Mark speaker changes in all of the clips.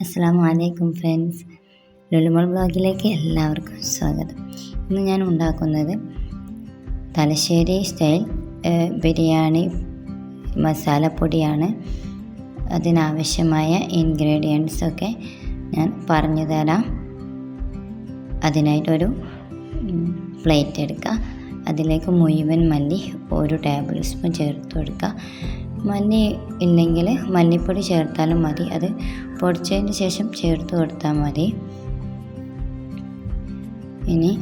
Speaker 1: അസ്സാം വലൈക്കും ഫ്രണ്ട്സ്. ലുലുമോൾ ബ്ലോഗിലേക്ക് എല്ലാവർക്കും സ്വാഗതം. ഇന്ന് ഞാൻ ഉണ്ടാക്കുന്നത് തലശ്ശേരി സ്റ്റൈൽ ബിരിയാണി മസാലപ്പൊടിയാണ്. അതിനാവശ്യമായ ഇൻഗ്രീഡിയൻസൊക്കെ ഞാൻ പറഞ്ഞു തരാം. അതിനായിട്ടൊരു പ്ലേറ്റ് എടുക്കുക. അതിലേക്ക് മുഴുവൻ മല്ലി ഒരു ടേബിൾ സ്പൂൺ ചേർത്ത് കൊടുക്കുക. മല്ലി ഇല്ലെങ്കിൽ മല്ലിപ്പൊടി ചേർത്താലും മതി. അത് പൊടിച്ചതിന് ശേഷം ചേർത്ത് കൊടുത്താൽ മതി. ഇനി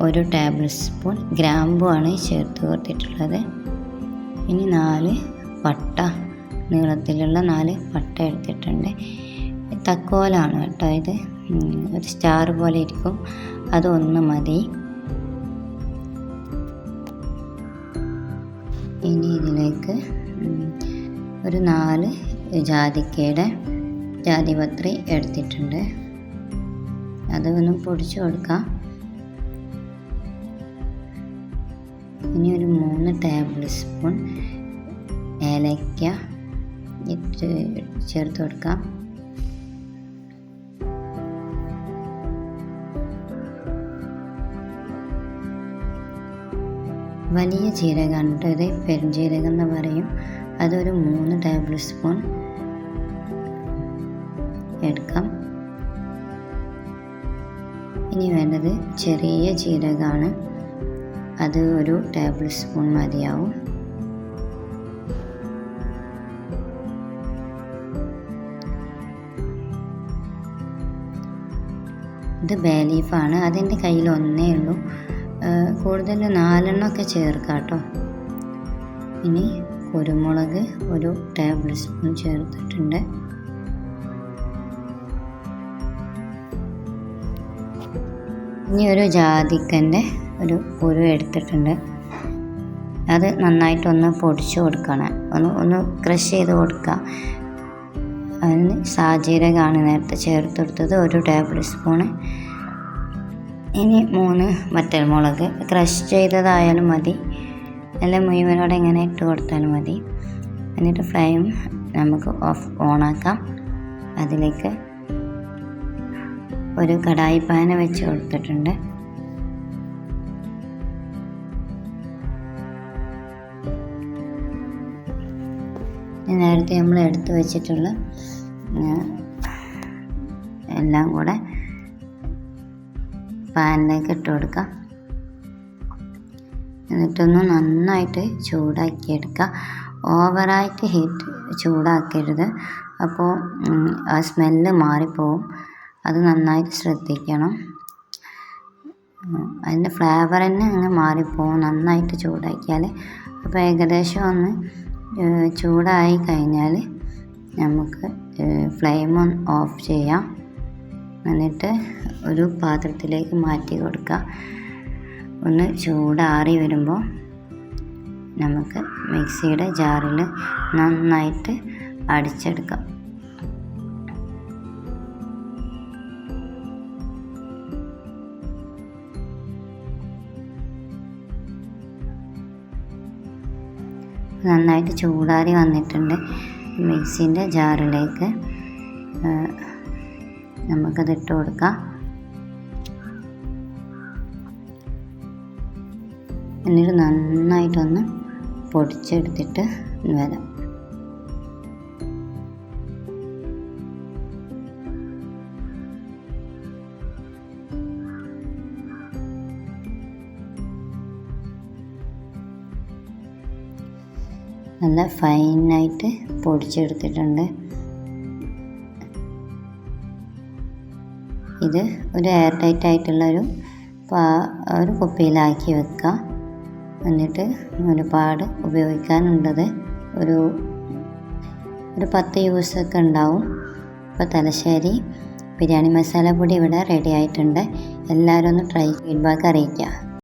Speaker 1: ഒരു ടേബിൾ സ്പൂൺ ഗ്രാമ്പുമാണ് ചേർത്ത് കൊടുത്തിട്ടുള്ളത്. ഇനി നാല് പട്ട നീളത്തിലുള്ള നാല് പട്ട എടുത്തിട്ടുണ്ട്. തക്കോലാണ് കേട്ടോ ഇത്. ഒരു സ്റ്റാർ പോലെ ഇരിക്കും. അതൊന്ന് മതി. ഇനി ഇതിലേക്ക് ഒരു നാല് ജാതിക്കയുടെ ജാതിപത്രി എടുത്തിട്ടുണ്ട്. അത് ഒന്ന് പൊടിച്ചു കൊടുക്കാം. ഇനി ഒരു മൂന്ന് ടേബിൾ സ്പൂൺ ഇട്ട് ചേർത്ത് കൊടുക്കാം. വലിയ ജീരകമാണ് കേട്ടോ പെരുംജീരകം എന്ന് പറയും. അതൊരു മൂന്ന് ടേബിൾ സ്പൂൺ എടുക്കാം. ഇനി വേണ്ടത് ചെറിയ ജീരകമാണ്. അത് ഒരു ടേബിൾ സ്പൂൺ മതിയാവും. ഇത് ബേ ലീഫാണ് അതെന്റെ കയ്യിൽ ഒന്നേ ഉള്ളൂ. കൂടുതൽ നാലെണ്ണമൊക്കെ ചേർക്കാം കേട്ടോ ഇനി കുരുമുളക് ഒരു ടേബിൾ സ്പൂൺ ചേർത്തിട്ടുണ്ട്. ഇനി ഒരു ജാതിക്കന്റെ ഒരു കുരു എടുത്തിട്ടുണ്ട്. അത് നന്നായിട്ടൊന്ന് പൊടിച്ചു കൊടുക്കണം. ഒന്ന് ഒന്ന് ക്രഷ് ചെയ്ത് കൊടുക്കുക അതിന് സാജീരകമാണ് നേരത്തെ ചേർത്ത് കൊടുത്തത്. ഒരു ടേബിൾ സ്പൂണ് ഇനി മൂന്ന് വറ്റൽമുളക് ക്രഷ് ചെയ്തതായാലും മതി. നല്ല മുഴുവനോടെ ഇങ്ങനെ ഇട്ട് കൊടുത്താലും മതി. എന്നിട്ട് ഫ്ലെയിം നമുക്ക് ഓഫ് ഓണാക്കാം അതിലേക്ക് ഒരു കടായി പാന വെച്ച് കൊടുത്തിട്ടുണ്ട്. നേരത്തെ നമ്മൾ എടുത്തു വെച്ചിട്ടുള്ള എല്ലാം കൂടെ പാനിലേക്ക് ഇട്ട് കൊടുക്കുക എന്നിട്ടൊന്ന് നന്നായിട്ട് ചൂടാക്കിയെടുക്കുക. ഓവറായിട്ട് ഹീറ്റ് ചൂടാക്കരുത്. അപ്പോൾ ആ സ്മെല്ല് മാറിപ്പോവും. അത് നന്നായിട്ട് ശ്രദ്ധിക്കണം. അതിന്റെ ഫ്ലേവർ തന്നെ അങ്ങ് മാറിപ്പോവും. നന്നായിട്ട് ചൂടാക്കിയാൽ അപ്പോൾ ഏകദേശം ഒന്ന് ചൂടായി കഴിഞ്ഞാൽ നമുക്ക് ഫ്ലെയിം ഓൺ ഓഫ് ചെയ്യാം. എന്നിട്ട് ഒരു പാത്രത്തിലേക്ക് മാറ്റി കൊടുക്കുക. ഒന്ന് ചൂടാറി വരുമ്പോൾ നമുക്ക് മിക്സിയുടെ ജാറിൽ നന്നായിട്ട് അടിച്ചെടുക്കാം. നന്നായിട്ട് ചൂടാറി വന്നിട്ടുണ്ട് മിക്സിന്റെ ജാറിലേക്ക്. നമുക്കത് ഇട്ട് കൊടുക്കാം. എന്നിട്ട് നന്നായിട്ടൊന്ന് പൊടിച്ചെടുത്തിട്ട് വരാം. നല്ല ഫൈനായിട്ട് പൊടിച്ചെടുത്തിട്ടുണ്ട്. ഇത് ഒരു എയർ ടൈറ്റ് ആയിട്ടുള്ളൊരു പാ ഒരു കുപ്പിയിലാക്കി വെക്കുക. എന്നിട്ട് ഒരുപാട് ഉപയോഗിക്കാനുള്ളത് ഒരു ഒരു പത്ത് യൂസൊക്കെ ഉണ്ടാവും. ഇപ്പോൾ തലശ്ശേരി ബിരിയാണി മസാല പൊടി ഇവിടെ റെഡി ആയിട്ടുണ്ട്. എല്ലാവരും ഒന്ന് ട്രൈ ഫീഡ്ബാക്ക് അറിയിക്കുക.